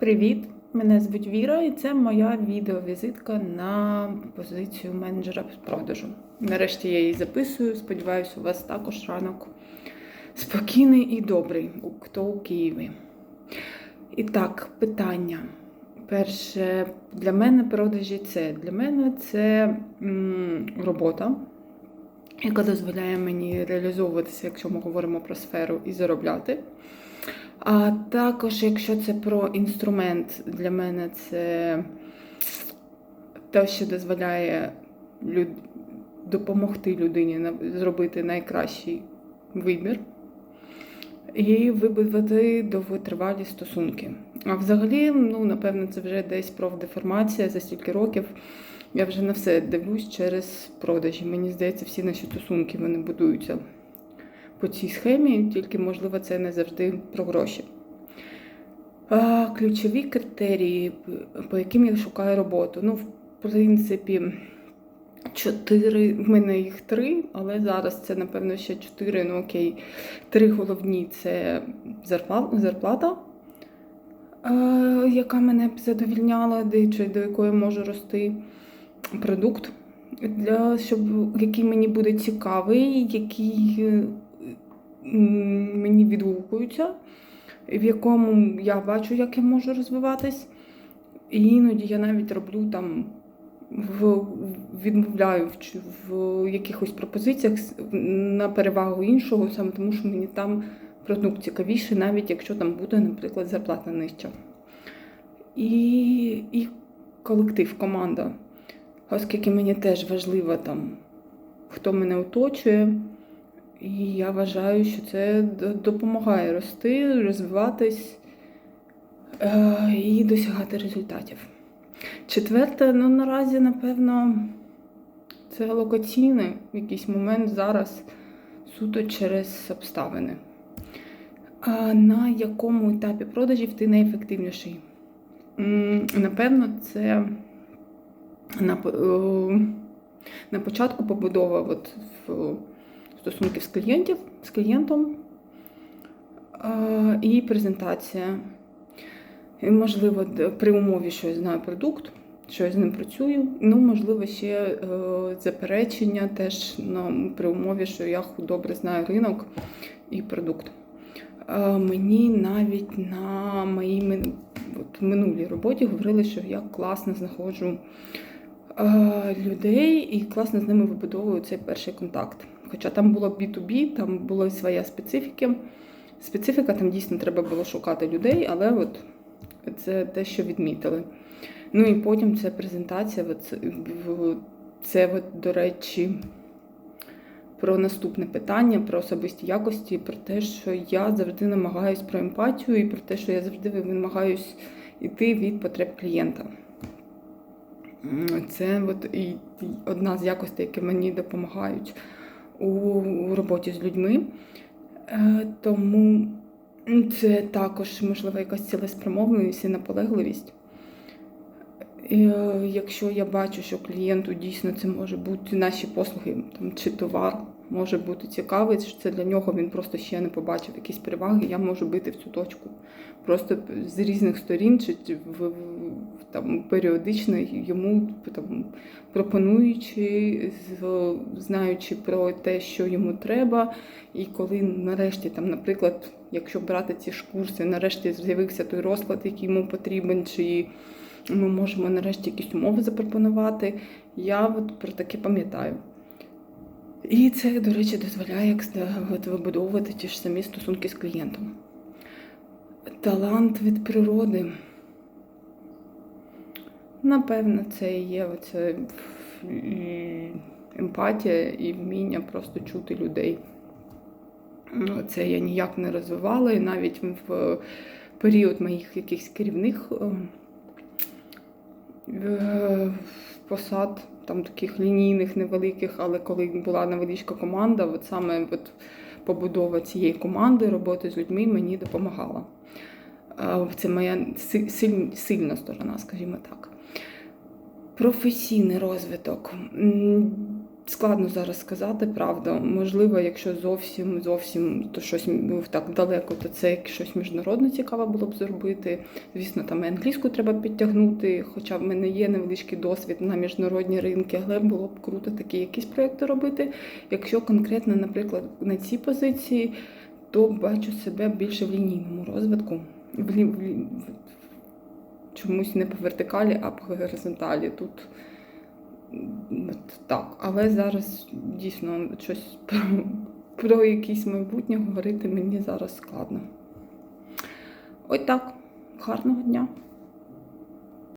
Привіт! Мене звуть Віра, і це моя відеовізитка на позицію менеджера з продажу. Нарешті я її записую. Сподіваюся, у вас також ранок спокійний і добрий, хто у Києві. І так, питання. Перше, для мене продажі це для мене це м, робота, яка дозволяє мені реалізовуватися, якщо ми говоримо про сферу, і заробляти. А також, якщо це про інструмент, для мене це те, що дозволяє люд... допомогти людині зробити найкращий вибір і вибудувати довготривалі стосунки. А взагалі, ну, напевно, це вже десь профдеформація за стільки років. Я вже на все дивлюсь через продажі. Мені здається, всі наші стосунки вони будуються по цій схемі, тільки, можливо, це не завжди про гроші. А, ключові критерії, по яким я шукаю роботу. Ну, в принципі, чотири, в мене їх три, але зараз це, напевно, ще чотири, ну окей. Три головні це зарплата, яка мене б задовільняла, чи до якої можу рости продукт, для, щоб, який мені буде цікавий, який мені відгукуються, в якому я бачу, як я можу розвиватись. І іноді я навіть роблю там в, відмовляю в, в якихось пропозиціях на перевагу іншого, саме тому що мені там продукт цікавіший, навіть якщо там буде, наприклад, зарплата нижча. І, і колектив, команда. Оскільки мені теж важливо там, хто мене оточує. І я вважаю, що це допомагає рости, розвиватись е, і досягати результатів. Четверте, ну наразі, напевно, це локаційний якийсь момент зараз суто через обставини. А на якому етапі продажів ти найефективніший? Напевно, це на, на початку побудова от в стосунків з клієнтів, з клієнтом е, і презентація. І, можливо, при умові, що я знаю продукт, що я з ним працюю. Ну, можливо, ще е, заперечення теж ну, при умові, що я добре знаю ринок і продукт. Е, мені навіть на моїй от, минулій роботі говорили, що я класно знаходжу людей і класно з ними вибудовую цей перший контакт. Хоча там було B2B, там була своя специфіки. Специфіка там дійсно треба було шукати людей, але от це те, що відмітили. Ну і потім це презентація. Це, до речі, про наступне питання, про особисті якості, про те, що я завжди намагаюсь про емпатію, і про те, що я завжди намагаюсь йти від потреб клієнта. Це от і одна з якостей, які мені допомагають у, роботі з людьми. Е, Тому це також, можливо, якась цілеспрямовленість і наполегливість. Е, Якщо я бачу, що клієнту дійсно це може бути наші послуги там, чи товар може бути цікавий, що це для нього він просто ще не побачив якісь переваги, я можу бити в цю точку. Просто з різних сторін, чи в, там, періодично йому там, пропонуючи, знаючи про те, що йому треба, і коли нарешті, там, наприклад, якщо брати ці ж курси, нарешті з'явився той розклад, який йому потрібен, чи ми можемо нарешті якісь умови запропонувати. Я от про таке пам'ятаю. І це, до речі, дозволяє от вибудовувати ті ж самі стосунки з клієнтом. Талант від природи. Напевно, це і є оце емпатія і вміння просто чути людей. Ну, Це я ніяк не розвивала, і навіть в період моїх якихось керівних е, посад, там таких лінійних, невеликих, але коли була невеличка команда, от саме от побудова цієї команди, роботи з людьми мені допомагала. Е, Це моя сильна сторона, скажімо так. Професійний розвиток. Складно зараз сказати, правда. Можливо, якщо зовсім зовсім то щось м, так далеко, то це щось міжнародне цікаве було б зробити. Звісно, там і англійську треба підтягнути, хоча в мене є невеличкий досвід на міжнародні ринки, але було б круто такі якісь проекти робити. Якщо конкретно, наприклад, на цій позиції, то бачу себе більше в лінійному розвитку. В, лі- чомусь не по вертикалі, а по горизонталі. Тут так. Але зараз дійсно щось про, про якесь майбутнє говорити мені зараз складно. Ось так. Гарного дня!